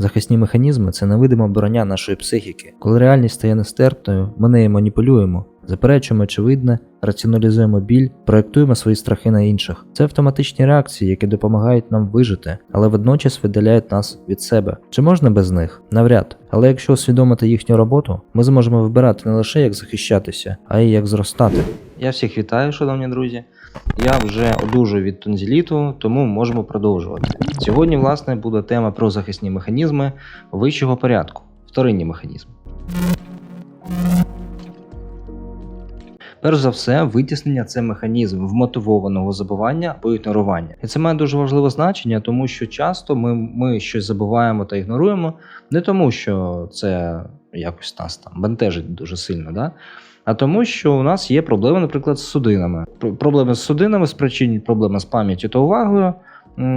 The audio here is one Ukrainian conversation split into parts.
Захисні механізми це невидима броня нашої психіки. Коли реальність стає нестерпною, ми нею маніпулюємо, заперечуємо очевидне, раціоналізуємо біль, проєктуємо свої страхи на інших. Це автоматичні реакції, які допомагають нам вижити, але водночас видаляють нас від себе. Чи можна без них? Навряд. Але якщо усвідомити їхню роботу, ми зможемо вибирати не лише як захищатися, а й як зростати. Я всіх вітаю, шановні друзі. Я вже одужую від тонзіліту, тому можемо продовжувати. Сьогодні, власне, буде тема про захисні механізми вищого порядку, вторинні механізми. Перш за все, витіснення це механізм вмотивованого забування або ігнорування. І це має дуже важливе значення, тому що часто ми, ми щось забуваємо та ігноруємо, не тому, що це якось нас там бентежить дуже сильно, да? А тому, що у нас є проблеми, наприклад, з судинами. Пр- Проблеми з судинами спричинюють проблеми з пам'яттю та увагою.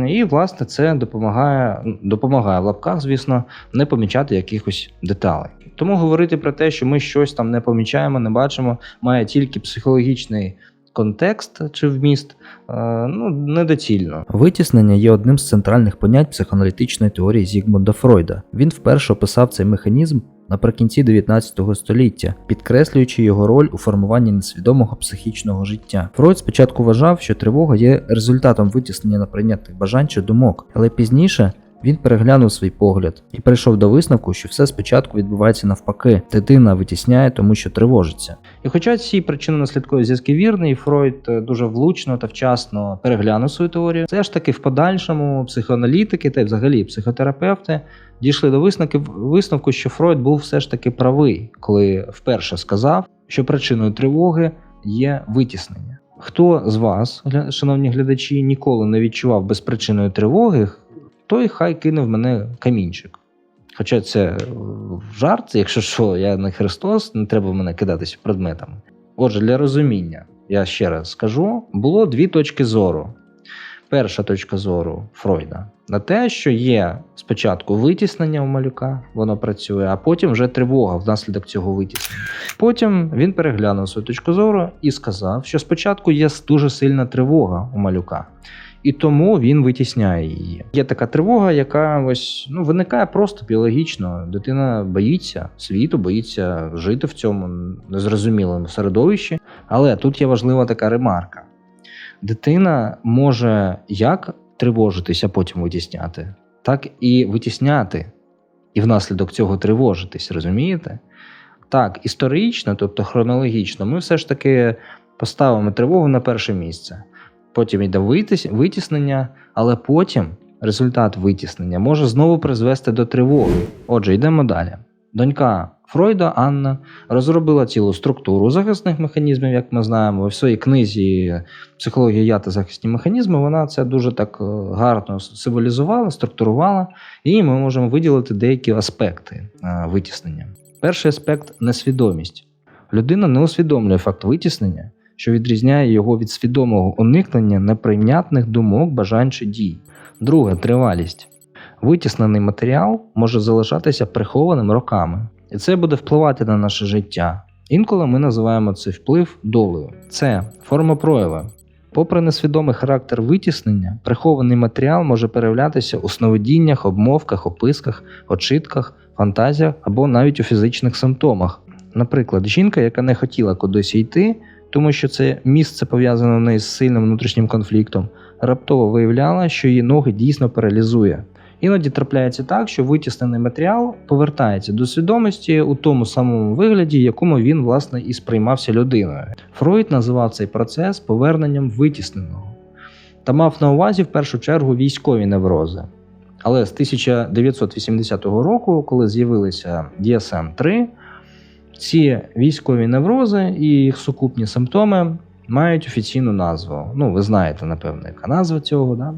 І, власне, це допомагає, допомагає в лапках, звісно, не помічати якихось деталей. Тому говорити про те, що ми щось там не помічаємо, не бачимо, має тільки психологічний контекст чи вміст, е, ну, недоцільно. Витіснення є одним з центральних понять психоаналітичної теорії Зігмунда Фройда. Він вперше описав цей механізм наприкінці 19 століття, підкреслюючи його роль у формуванні несвідомого психічного життя. Фройд спочатку вважав, що тривога є результатом витіснення неприйнятних бажань чи думок, але пізніше він переглянув свій погляд і прийшов до висновку, що все спочатку відбувається навпаки. Дитина витісняє, тому що тривожиться. І хоча ці причинно-наслідкові зв'язки вірні, Фройд е, дуже влучно та вчасно переглянув свою теорію, все ж таки в подальшому психоаналітики та й взагалі психотерапевти дійшли до висновку, висновку, що Фройд був все ж таки правий, коли вперше сказав, що причиною тривоги є витіснення. Хто з вас, шановні глядачі, ніколи не відчував безпричинної тривоги, той хай кине в мене камінчик. Хоча це е, жарт, якщо що, я не Христос, не треба в мене кидатися предметами. Отже, для розуміння, я ще раз скажу, було дві точки зору. Перша точка зору Фройда на те, що є спочатку витіснення у малюка, воно працює, а потім вже тривога внаслідок цього витіснення. Потім він переглянув свою точку зору і сказав, що спочатку є дуже сильна тривога у малюка. І тому він витісняє її. Є така тривога, яка ось ну виникає просто біологічно. Дитина боїться світу, боїться жити в цьому незрозумілому середовищі. Але тут є важлива така ремарка: дитина може як тривожитися, потім витісняти, так і витісняти, і внаслідок цього тривожитись, розумієте? Так, історично, тобто хронологічно, ми все ж таки поставимо тривогу на перше місце. Потім йде витіснення, але потім результат витіснення може знову призвести до тривоги. Отже, йдемо далі. Донька Фройда Анна розробила цілу структуру захисних механізмів, як ми знаємо. В своїй книзі Психологія я та захисні механізми вона це дуже так е, гарно символізувала, структурувала, і ми можемо виділити деякі аспекти е, витіснення. Перший аспект несвідомість. Людина не усвідомлює факт витіснення, що відрізняє його від свідомого уникнення неприйнятних думок, бажань чи дій. Друге тривалість. Витіснений матеріал може залишатися прихованим роками, і це буде впливати на наше життя. Інколи ми називаємо цей вплив долею. Це форма прояви. Попри несвідомий характер витіснення, прихований матеріал може переявлятися у сновидіннях, обмовках, описках, очитках, фантазіях або навіть у фізичних симптомах. Наприклад, жінка, яка не хотіла кудись йти, тому що це місце пов'язане в з сильним внутрішнім конфліктом, раптово виявляла, що її ноги дійсно паралізує. Іноді трапляється так, що витіснений матеріал повертається до свідомості у тому самому вигляді, якому він власне і сприймався людиною. Фройд називав цей процес поверненням витісненого та мав на увазі в першу чергу військові неврози. Але з 1980 року, коли з'явилися DSM-3, ці військові неврози і їх сукупні симптоми мають офіційну назву. Ну, ви знаєте, напевно, яка назва цього, да?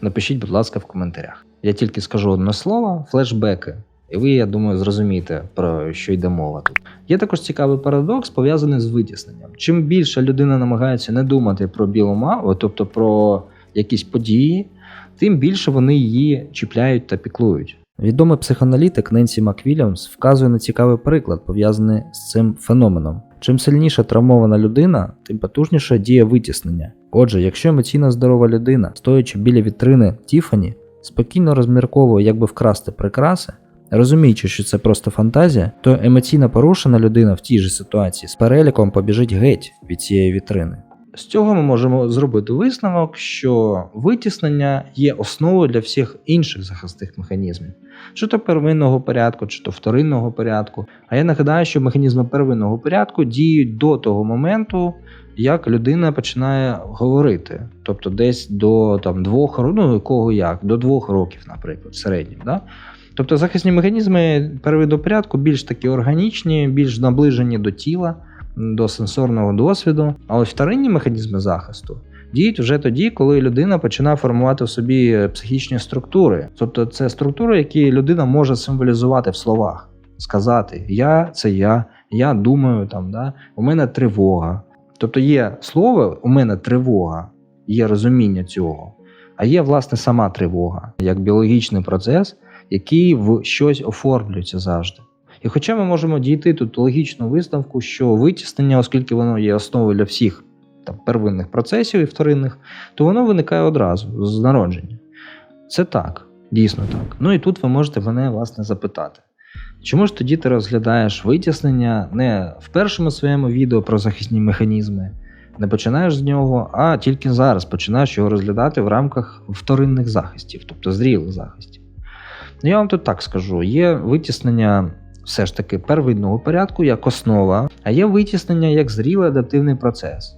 Напишіть, будь ласка, в коментарях. Я тільки скажу одне слово флешбеки. І ви, я думаю, зрозумієте, про що йде мова тут. Є також цікавий парадокс, пов'язаний з витісненням. Чим більше людина намагається не думати про білу маву, тобто про якісь події, тим більше вони її чіпляють та піклують. Відомий психоаналітик Ненсі Маквільямс вказує на цікавий приклад, пов'язаний з цим феноменом. Чим сильніше травмована людина, тим потужніше діє витіснення. Отже, якщо емоційно здорова людина, стоячи біля вітрини Тіфані, спокійно розмірковує, як би вкрасти прикраси, розуміючи, що це просто фантазія, то емоційно порушена людина в тій же ситуації з переліком побіжить геть від цієї вітрини. З цього ми можемо зробити висновок, що витіснення є основою для всіх інших захисних механізмів, чи то первинного порядку, чи то вторинного порядку. А я нагадаю, що механізми первинного порядку діють до того моменту, як людина починає говорити, тобто десь до там, двох ну кого як, до двох років, наприклад, в середньому. Да? Тобто захисні механізми первинного порядку більш такі органічні, більш наближені до тіла, до сенсорного досвіду. А ось вторинні механізми захисту діють вже тоді, коли людина починає формувати в собі психічні структури. Тобто це структури, які людина може символізувати в словах, сказати Я це я, я думаю, там, да? у мене тривога. Тобто є слово, у мене тривога, є розуміння цього, а є власне сама тривога, як біологічний процес, який в щось оформлюється завжди. І хоча ми можемо дійти тут логічну висновку, що витіснення, оскільки воно є основою для всіх там, первинних процесів і вторинних, то воно виникає одразу з народження. Це так, дійсно так. Ну і тут ви можете мене власне запитати. Чому ж тоді ти розглядаєш витіснення не в першому своєму відео про захисні механізми, не починаєш з нього, а тільки зараз починаєш його розглядати в рамках вторинних захистів, тобто зрілих захистів. Ну, я вам тут так скажу: є витіснення все ж таки первинного порядку як основа, а є витіснення як зрілий адаптивний процес.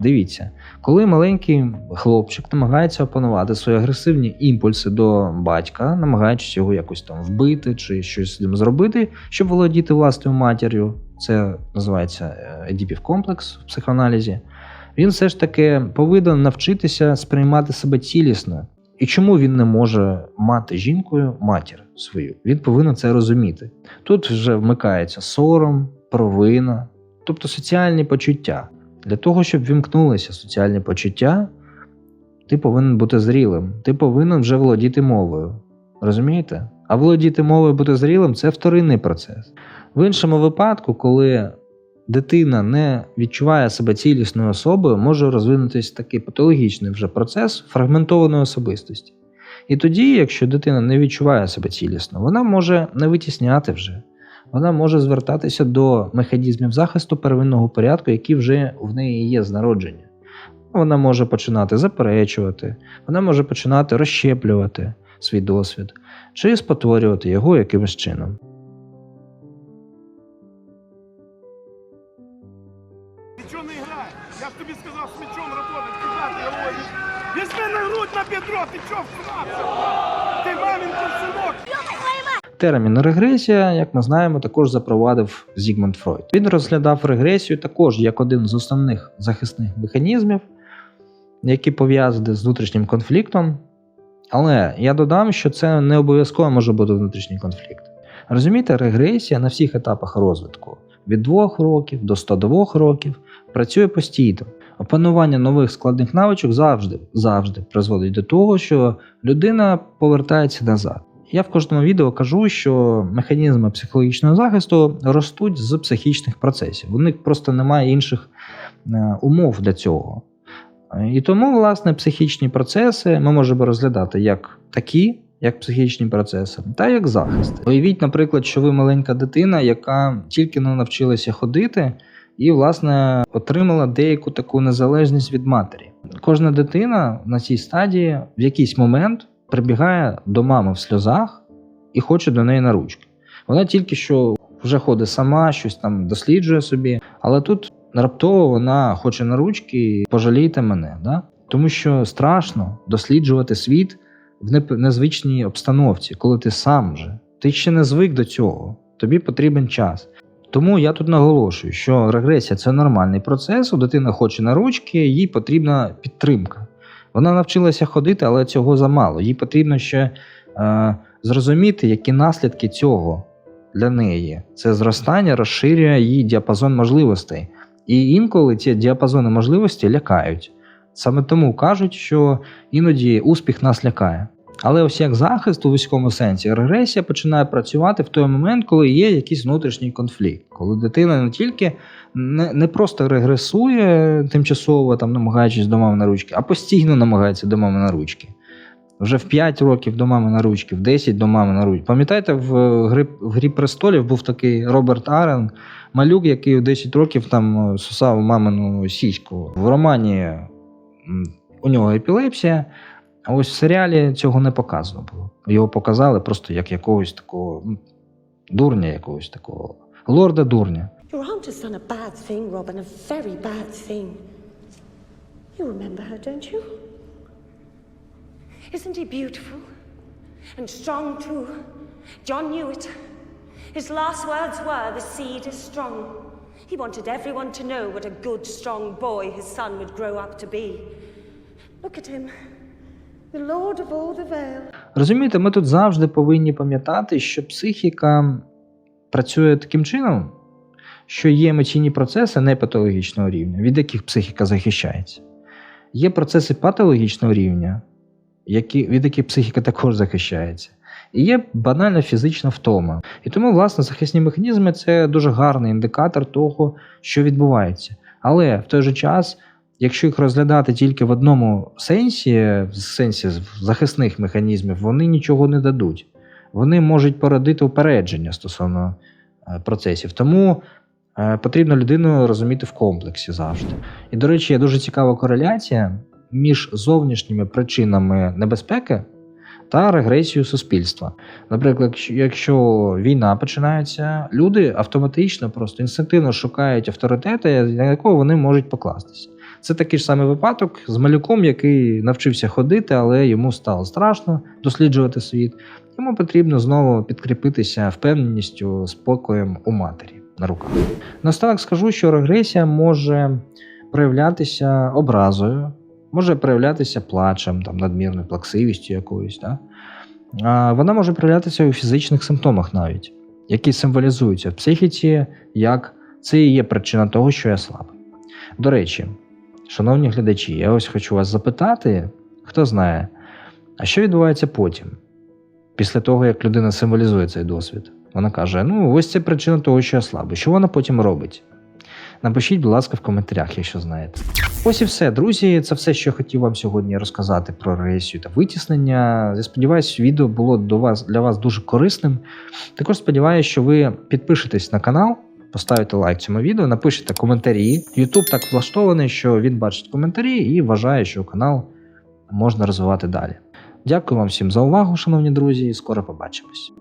Дивіться, коли маленький хлопчик намагається опанувати свої агресивні імпульси до батька, намагаючись його якось там вбити чи щось з ним зробити, щоб володіти власною матір'ю, це називається е, Едіпів комплекс в психоаналізі, він все ж таки повинен навчитися сприймати себе цілісно. І чому він не може мати жінкою матір свою? Він повинен це розуміти. Тут вже вмикається сором, провина, тобто соціальні почуття. Для того, щоб вімкнулися соціальні почуття, ти повинен бути зрілим, ти повинен вже володіти мовою. Розумієте? А володіти мовою бути зрілим це вторинний процес. В іншому випадку, коли дитина не відчуває себе цілісною особою, може розвинутися такий патологічний вже процес фрагментованої особистості. І тоді, якщо дитина не відчуває себе цілісно, вона може не витісняти вже вона може звертатися до механізмів захисту первинного порядку, які вже в неї є з народження. Вона може починати заперечувати, вона може починати розщеплювати свій досвід чи спотворювати його якимось чином. Бедро, ти чого вкрався? Ти мамин синок. Термін регресія, як ми знаємо, також запровадив Зігмунд Фройд. Він розглядав регресію також як один з основних захисних механізмів, які пов'язані з внутрішнім конфліктом. Але я додам, що це не обов'язково може бути внутрішній конфлікт. Розумієте, регресія на всіх етапах розвитку від 2 років до 102 років працює постійно. Опанування нових складних навичок завжди завжди призводить до того, що людина повертається назад. Я в кожному відео кажу, що механізми психологічного захисту ростуть з психічних процесів. У них просто немає інших е, умов для цього. І тому, власне, психічні процеси ми можемо розглядати як такі, як психічні процеси, та як захист. Уявіть, наприклад, що ви маленька дитина, яка тільки не навчилася ходити, і, власне, отримала деяку таку незалежність від матері. Кожна дитина на цій стадії в якийсь момент прибігає до мами в сльозах і хоче до неї на ручки. Вона тільки що вже ходить сама, щось там досліджує собі, але тут раптово вона хоче на ручки пожалійте мене. Да? Тому що страшно досліджувати світ в незвичній обстановці, коли ти сам вже. Ти ще не звик до цього, тобі потрібен час. Тому я тут наголошую, що регресія це нормальний процес, у дитина хоче на ручки, їй потрібна підтримка. Вона навчилася ходити, але цього замало. Їй потрібно ще е, зрозуміти, які наслідки цього для неї. Це зростання розширює її діапазон можливостей. І інколи ці діапазони можливостей лякають. Саме тому кажуть, що іноді успіх нас лякає. Але ось як захист у військовому сенсі, регресія починає працювати в той момент, коли є якийсь внутрішній конфлікт, коли дитина не тільки не, не просто регресує тимчасово, там намагаючись до мами на ручки, а постійно намагається до мами на ручки. вже в 5 років до мами на ручки, в 10 до мами на ручки. Пам'ятаєте, в грі, в грі престолів був такий Роберт Арен, малюк, який у 10 років там е, сусав мамину сіську. В романі у нього епілепсія, а ось в серіалі цього не показано було. Його показали просто як якогось такого дурня, якогось такого. Лорда дурня. Your aunt has done a bad thing, Robin, a very bad thing. You remember her, don't you? Isn't he beautiful? And strong, too. John knew it. His last words were, The seed is strong. He wanted everyone to know what a good, strong boy his son would grow up to be. Look at him. Розумієте, ми тут завжди повинні пам'ятати, що психіка працює таким чином, що є емоційні процеси не патологічного рівня, від яких психіка захищається. Є процеси патологічного рівня, які, від яких психіка також захищається. І є банальна фізична втома. І тому, власне, захисні механізми це дуже гарний індикатор того, що відбувається. Але в той же час, якщо їх розглядати тільки в одному сенсі, в сенсі захисних механізмів, вони нічого не дадуть. Вони можуть породити упередження стосовно е, процесів. Тому е, потрібно людину розуміти в комплексі завжди. І, до речі, є дуже цікава кореляція між зовнішніми причинами небезпеки та регресією суспільства. Наприклад, якщо- війна починається, люди автоматично просто інстинктивно шукають авторитета, на якого вони можуть покластися. Це такий ж самий випадок з малюком, який навчився ходити, але йому стало страшно досліджувати світ. Йому потрібно знову підкріпитися впевненістю, спокоєм у матері на руках. Наостанок скажу, що регресія може проявлятися образою, може проявлятися плачем, там, надмірною плаксивістю якоюсь. Да? А вона може проявлятися у фізичних симптомах навіть, які символізуються в психіці, як це і є причина того, що я слабий. До речі, шановні глядачі, я ось хочу вас запитати, хто знає, а що відбувається потім, після того, як людина символізує цей досвід? Вона каже: ну, ось це причина того, що я слабий. Що вона потім робить? Напишіть, будь ласка, в коментарях, якщо знаєте. Ось і все, друзі. Це все, що я хотів вам сьогодні розказати про регресію та витіснення. Я сподіваюся, відео було до вас для вас дуже корисним. Також сподіваюся, що ви підпишетесь на канал, поставите лайк цьому відео, напишіть коментарі. YouTube так влаштований, що він бачить коментарі і вважає, що канал можна розвивати далі. Дякую вам всім за увагу, шановні друзі, і скоро побачимось.